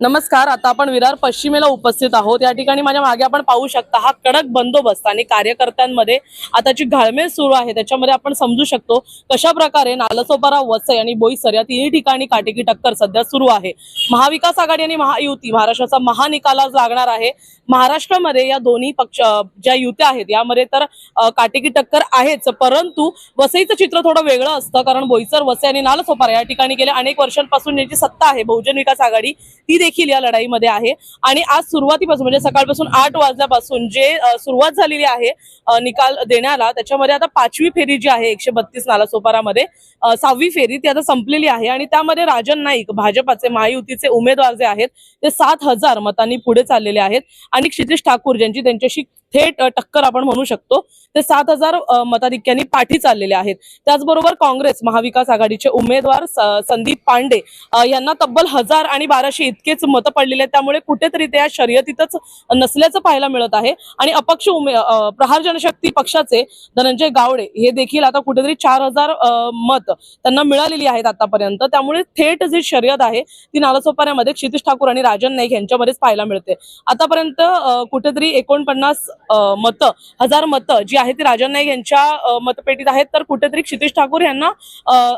नमस्कार आता आपण विरार पश्चिमेला उपस्थित आहोत. या ठिकाणी माझ्या मागे आपण पाहू शकता हा कडक बंदोबस्त आणि कार्यकर्त्यांमध्ये आता जी सुरू आहे. त्याच्यामध्ये आपण समजू शकतो कशा प्रकारे नालसोपारा वसई आणि बोईसर या तिन्ही ठिकाणी काटेकी टक्कर सध्या सुरू आहे. महाविकास आघाडी आणि महायुती महाराष्ट्राचा महानिकालाच लागणार आहे. महाराष्ट्रामध्ये या दोन्ही पक्ष ज्या युत्या आहेत यामध्ये तर काटेकी टक्कर आहेच. परंतु वसईचं चित्र थोडं वेगळं असतं कारण बोईसर वसई आणि नालसोपारा या ठिकाणी गेल्या अनेक वर्षांपासून याची सत्ता आहे बहुजन विकास आघाडी ती देखील या लढाईमध्ये आहे. आणि आज सुरुवातीपासून म्हणजे सकाळपासून आठ वाजल्यापासून जे सुरुवात झालेली आहे निकाल देण्याला त्याच्यामध्ये आता पाचवी फेरी जी आहे एकशे बत्तीस नालासोपारामध्ये सहावी फेरी ती आता संपलेली आहे. आणि त्यामध्ये राजन नाईक भाजपाचे महायुतीचे उमेदवार जे आहेत ते सात हजार मतांनी पुढे चाललेले आहेत. आणि क्षितिश ठाकूर ज्यांची त्यांच्याशी थेट टक्कर आपण म्हणू शकतो. ते सात हजार मताधिक्यांनी पाठी चाललेले आहेत. त्याचबरोबर काँग्रेस महाविकास आघाडीचे उमेदवार संदीप पांडे यांना तब्बल हजार आणि बाराशे इतकेच मतं पडलेले आहेत. त्यामुळे कुठेतरी ते या शर्यतीतच नसल्याचं पाहायला मिळत आहे. आणि अपक्ष उमे प्रहार जनशक्ती पक्षाचे धनंजय गावडे हे देखील आता कुठेतरी चार हजार मत त्यांना मिळालेली आहेत आतापर्यंत. त्यामुळे थेट जी शर्यत आहे ती नालासोपाऱ्यामध्ये क्षितिश ठाकूर आणि राजन नाईक यांच्यामध्येच पाहायला मिळते. आतापर्यंत कुठेतरी एकोणपन्नास मतं हजार मतं जी आहेत ती राजन नाईक यांच्या मतपेटीत आहेत. तर कुठेतरी क्षितिश ठाकूर यांना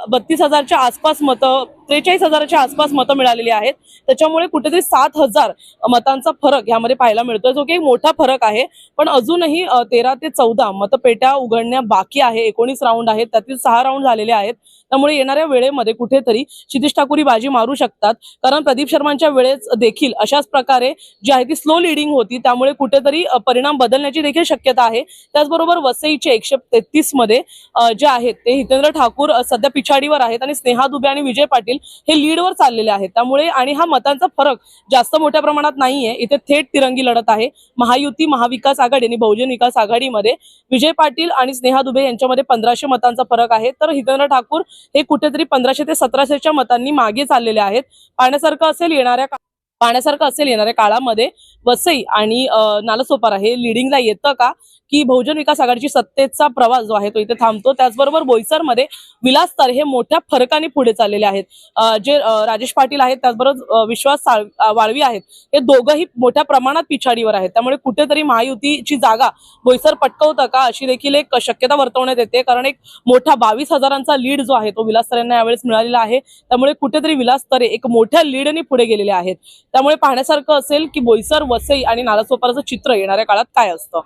बत्तीस हजारच्या आसपास मतं त्रेचाळीस हजाराच्या आसपास मतं मिळालेली आहेत. त्याच्यामुळे कुठेतरी सात हजार मतांचा फरक यामध्ये पाहायला मिळतोय. जो की एक मोठा फरक आहे. पण अजूनही तेरा ते चौदा मतपेट्या उघडण्या बाकी आहे. एकोणीस राऊंड आहेत. त्यातील सहा राऊंड झालेले आहेत. त्यामुळे येणाऱ्या वेळेमध्ये कुठेतरी क्षितिश ठाकूर ही बाजी मारू शकतात. कारण प्रदीप शर्मांच्या वेळेस देखील अशाच प्रकारे जी आहे ती स्लो लिडिंग होती. त्यामुळे कुठेतरी परिणाम बदलण्याची देखील शक्यता आहे. त्याचबरोबर वसईचे एकशे तेहतीसमध्ये जे आहेत ते हितेंद्र ठाकूर सध्या पिछाडीवर आहेत. आणि स्नेहा दुबे आणि विजय पाटील हे लीडवर चाललेले आहेत. त्यामुळे आणि हा मतांचा फरक जास्त मोठ्या प्रमाणात नाहीये. इथे थेट तिरंगी लढत आहे. महायुती महाविकास आघाडी आणि बहुजन विकास आघाडीमध्ये विजय पाटील आणि स्नेहा दुबे यांच्यामध्ये पंधराशे मतांचा फरक आहे. तर हितेंद्र ठाकूर हे कुठेतरी पंधराशे ते सतराशेच्या मतांनी मागे चाललेले आहेत. पाहण्यासारखं असेल येणाऱ्या पाहण्यासारखं असेल येणाऱ्या काळामध्ये वसई आणि नालसोपारा नालासोपारा हे लिडिंगला येतं का? की बहुजन विकास आघाडीची सत्तेचा प्रवास जो आहे तो इथे थांबतो. त्याचबरोबर बोईसरमध्ये विलास तर हे मोठ्या फरकाने पुढे चाललेले आहेत. जे राजेश पाटील आहेत त्याचबरोबर विश्वास वाळवी आहेत. हे दोघंही मोठ्या प्रमाणात पिछाडीवर आहेत. त्यामुळे कुठेतरी महायुतीची जागा बोईसर पटकवतं का? अशी देखील एक शक्यता वर्तवण्यात येते. कारण एक मोठा बावीस हजारांचा लीड जो आहे तो विलास तर यांना यावेळेस मिळालेला आहे. त्यामुळे कुठेतरी विलास तरे एक मोठ्या लीडने पुढे गेलेले आहेत. त्यामुळे पाहण्यासारखं असेल की बोईसर वसई आणि नालासोपाराचं चित्र येणाऱ्या काळात काय असतं?